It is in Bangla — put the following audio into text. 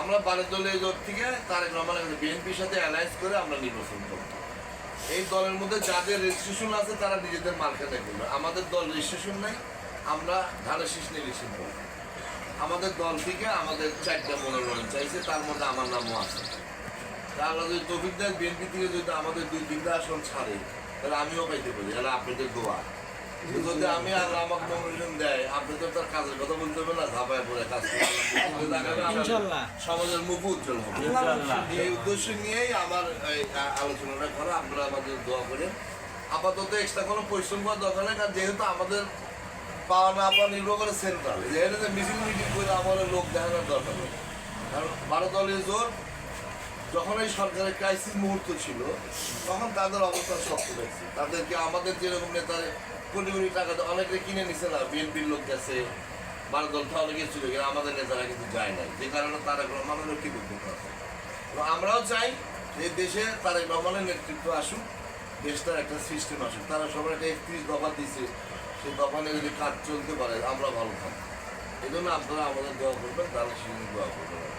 আমরা দলের জোট থেকে তারেক বিএনপির সাথে অ্যালায়েন্স করে আমরা নির্বাচন করব। এই দলের মধ্যে যাদের রেজিস্ট্রেশন আছে, তারা নিজেদের মার্কে দেখবে আমাদের দল রেজিস্ট্রেশন নাই, আমরা শীষ করব আমাদের দল থেকে আমাদের চারটা মনোনয়ন চাইছে, তার মধ্যে আমার নামও আছে। তা আমরা যদি বিএনপি থেকে যদি আমাদের দুই তিনটা আসন ছাড়ে, তাহলে আমিও পাইতে পারি। তাহলে আপনাদের দোয়া। যদি আমি আর আমাকে নমিনেশন দেয় আপনি তো তার কাজের কথা বলতে হবে না ধাপায় পড়ে কাজ করতে হবে। ইনশাল্লাহ। সমাজের মুখ উজ্জ্বল হবে। এই উদ্দেশ্য নিয়েই আমার আলোচনাটা করা। আপনারা আমাদের দোয়া করে আপাতত এক্সট্রা কোনো পরিশ্রম করার দরকার নেই কারণ যেহেতু আমাদের পাওয়া না পাওয়া নির্ভর করে সেন্ট্রাল মিছিল মিটিং করে আমাদের লোক দেখানোর দরকার নেই। কারণ বারো জোর যখন এই সরকারের ক্রাইসিস মুহূর্ত ছিল তখন তাদের অবস্থান শক্ত দেখছি তাদেরকে আমাদের যেরকম নেতারে কোটি কোটি টাকা অনেকে কিনে নিছে না বিএনপির লোক গেছে বারো দল তাহলে অনেকে ছিল কিন্তু আমাদের নেতারা কিন্তু যায় নাই। যে কারণে তারেক রহমানের কি দুঃখ আছে। তো আমরাও চাই যে দেশে তারেক রহমানের নেতৃত্ব আসুক, দেশটার একটা সিস্টেম আসুক। তারা সবাই একটা একত্রিশ দফা দিয়েছে সেই দফা নিয়ে যদি কাজ চলতে পারে আমরা ভালো থাকব। এই জন্য আপনারা আমাদের দোয়া করবেন, তারা সেদিন দোয়া করবেন।